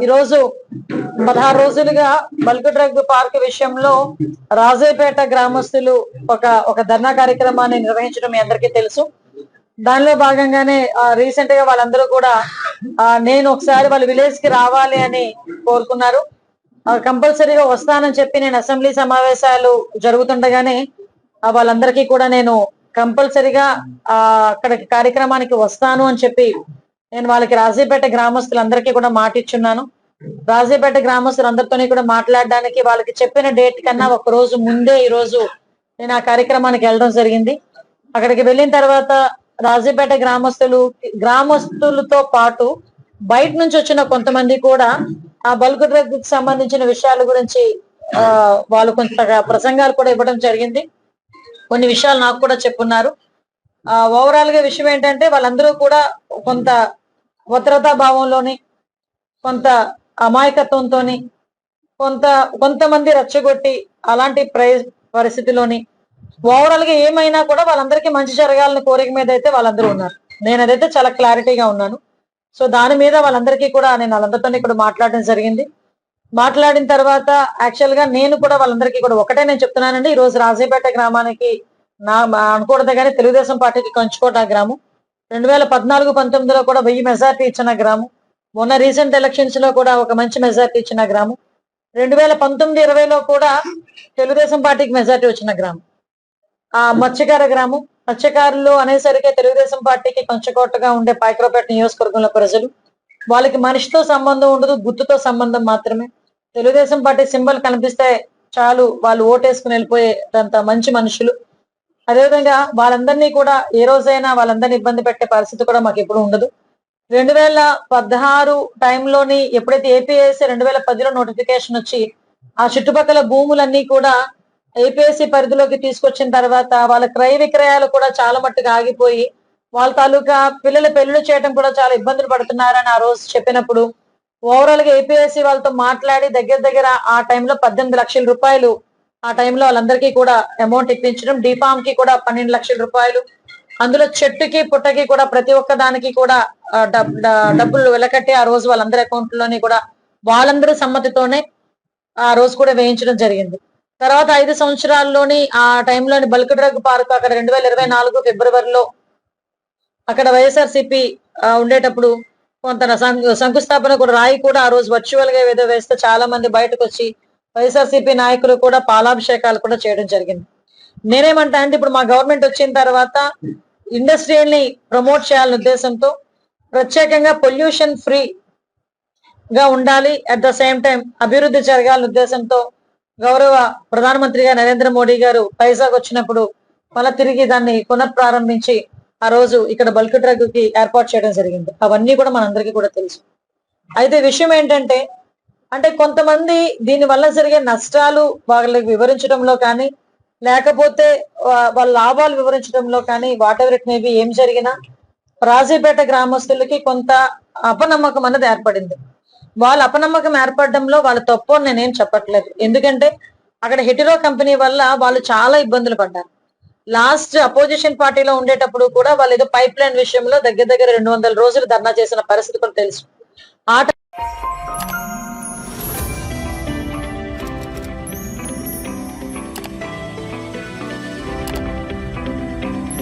ఈరోజు పదహారు రోజులుగా బల్క్ డ్రగ్ పార్క్ విషయంలో రాజేపేట గ్రామస్తులు ఒక ఒక ధర్నా కార్యక్రమాన్ని నిర్వహించడం మీ అందరికీ తెలుసు. దానిలో భాగంగానే రీసెంట్గా వాళ్ళందరూ కూడా ఆ, నేను ఒకసారి వాళ్ళ విలేజ్కి రావాలి అని కోరుకున్నారు. కంపల్సరీగా వస్తానని చెప్పి నేను అసెంబ్లీ సమావేశాలు జరుగుతుండగానే వాళ్ళందరికీ కూడా నేను కంపల్సరీగా ఆ కార్యక్రమానికి వస్తాను అని చెప్పి నేను వాళ్ళకి రాజీపేట గ్రామస్తులందరికీ కూడా మాట ఇచ్చున్నాను. రాజీపేట గ్రామస్తులందరితోని కూడా మాట్లాడడానికి వాళ్ళకి చెప్పిన డేట్ కన్నా ఒక రోజు ముందే ఈ రోజు నేను ఆ కార్యక్రమానికి వెళ్ళడం జరిగింది. అక్కడికి వెళ్ళిన తర్వాత రాజీపేట గ్రామస్తులు గ్రామస్తులతో పాటు బయట నుంచి వచ్చిన కొంతమంది కూడా ఆ బల్క్ డ్రగ్కి సంబంధించిన విషయాల గురించి ఆ వాళ్ళు కొంత ప్రసంగాలు కూడా ఇవ్వడం జరిగింది. కొన్ని విషయాలు నాకు కూడా చెప్పున్నారు. ఆ ఓవరాల్గా విషయం ఏంటంటే వాళ్ళందరూ కూడా కొంత భద్రతా భావంలోని కొంత అమాయకత్వంతోని కొంత కొంతమంది రెచ్చగొట్టి అలాంటి ప్రై పరిస్థితిలోని ఓవరాల్గా ఏమైనా కూడా వాళ్ళందరికీ మంచి జరగాలని కోరిక మీద అయితే వాళ్ళందరూ ఉన్నారు. నేను అదైతే చాలా క్లారిటీగా ఉన్నాను. సో దాని మీద వాళ్ళందరికీ కూడా నేను వాళ్ళందరితో ఇక్కడ మాట్లాడడం జరిగింది. మాట్లాడిన తర్వాత యాక్చువల్గా నేను కూడా వాళ్ళందరికీ కూడా ఒకటే నేను చెప్తున్నానండి. ఈ రోజు రాజీపేట గ్రామానికి నా అనుకూడదు కానీ తెలుగుదేశం పార్టీకి కంచుకోట గ్రామం. రెండు వేల పద్నాలుగు పంతొమ్మిదిలో కూడా వెయ్యి మెజార్టీ ఇచ్చిన గ్రామం. మొన్న రీసెంట్ ఎలక్షన్స్లో కూడా ఒక మంచి మెజార్టీ ఇచ్చిన గ్రామం. రెండు వేల పంతొమ్మిది ఇరవైలో కూడా తెలుగుదేశం పార్టీకి మెజార్టీ వచ్చిన గ్రామం. ఆ మత్స్యకార గ్రామం. మత్స్యకారులు అనేసరికి తెలుగుదేశం పార్టీకి కంచుకోటగా ఉండే పాయక్రోపేట నియోజకవర్గంలో ప్రజలు. వాళ్ళకి మనిషితో సంబంధం ఉండదు గుర్తుతో సంబంధం మాత్రమే. తెలుగుదేశం పార్టీ సింబల్ కనిపిస్తే చాలు వాళ్ళు ఓటేసుకుని వెళ్ళిపోయేటంత మంచి మనుషులు. అదేవిధంగా వాళ్ళందరినీ కూడా ఏ రోజైనా వాళ్ళందరినీ ఇబ్బంది పెట్టే పరిస్థితి కూడా మాకు ఎప్పుడు ఉండదు. రెండు వేల పదహారు టైంలోని ఎప్పుడైతే ఏపీఎస్సీ రెండు వేల పదిలో నోటిఫికేషన్ వచ్చి ఆ చుట్టుపక్కల భూములన్నీ కూడా ఏపీఎస్సీ పరిధిలోకి తీసుకొచ్చిన తర్వాత వాళ్ళ క్రయ విక్రయాలు కూడా చాలా మట్టుగా ఆగిపోయి వాళ్ళ తాలూకా పిల్లల పెళ్ళిళ్ళు చేయడం కూడా చాలా ఇబ్బందులు పడుతున్నారని ఆ రోజు చెప్పినప్పుడు ఓవరాల్గా ఏపీఎస్సీ వాళ్ళతో మాట్లాడి దగ్గర దగ్గర ఆ టైంలో పద్దెనిమిది లక్షల రూపాయలు ఆ టైంలో వాళ్ళందరికీ కూడా అమౌంట్ ఇప్పించడం. డిఫామ్కి కూడా పన్నెండు లక్షల రూపాయలు. అందులో చెట్టుకి పుట్టకి కూడా ప్రతి ఒక్క దానికి కూడా డబ్బులు వెలకట్టి ఆ రోజు వాళ్ళందరి అకౌంట్లోని కూడా వాళ్ళందరి సమ్మతితోనే ఆ రోజు కూడా వేయించడం జరిగింది. తర్వాత ఐదు సంవత్సరాల్లోని ఆ టైంలోని బల్క్ డ్రగ్ పార్క్ అక్కడ రెండు వేల ఇరవై నాలుగు ఫిబ్రవరిలో అక్కడ వైఎస్ఆర్సిపి ఉండేటప్పుడు కొంత శంకుస్థాపన కూడా రాయి కూడా ఆ రోజు వర్చువల్గా ఏదో వేస్తే చాలా మంది బయటకు వచ్చి వైఎస్ఆర్సిపి నాయకులు కూడా పాలాభిషేకాలు కూడా చేయడం జరిగింది. నేనేమంటా అంటే ఇప్పుడు మా గవర్నమెంట్ వచ్చిన తర్వాత ఇండస్ట్రీని ప్రమోట్ చేయాలనే ఉద్దేశంతో ప్రత్యేకంగా పొల్యూషన్ ఫ్రీ గా ఉండాలి అట్ ద సేమ్ టైం అభివృద్ధి జరగాలనే ఉద్దేశంతో గౌరవ ప్రధానమంత్రిగా నరేంద్ర మోడీ గారు పైజాగ్ వచ్చినప్పుడు మళ్ళా తిరిగి దాన్ని పునఃప్రారంభించి ఆ రోజు ఇక్కడ బల్క్ డ్రగ్కి ఏర్పాటు చేయడం జరిగింది. అవన్నీ కూడా మనందరికీ కూడా తెలుసు. అయితే విషయం ఏంటంటే అంటే కొంతమంది దీని వల్ల జరిగే నష్టాలు వాళ్ళకి వివరించడంలో కానీ లేకపోతే వాళ్ళ లాభాలు వివరించడంలో కానీ వాట్ ఎవర్ ఇట్ మేబీ ఏం జరిగినా రాజీపేట గ్రామస్తులకి కొంత అపనమ్మకం అన్నది ఏర్పడింది. వాళ్ళ అపనమ్మకం ఏర్పడడంలో వాళ్ళ తప్పు అని నేనేం చెప్పట్లేదు. ఎందుకంటే అక్కడ హెటిరో కంపెనీ వల్ల వాళ్ళు చాలా ఇబ్బందులు పడ్డారు. లాస్ట్ అపోజిషన్ పార్టీలో ఉండేటప్పుడు కూడా వాళ్ళు ఏదో పైప్ లైన్ విషయంలో దగ్గర దగ్గర రెండు వందల రోజులు ధర్నా చేసిన పరిస్థితి కూడా తెలుసు. ఆ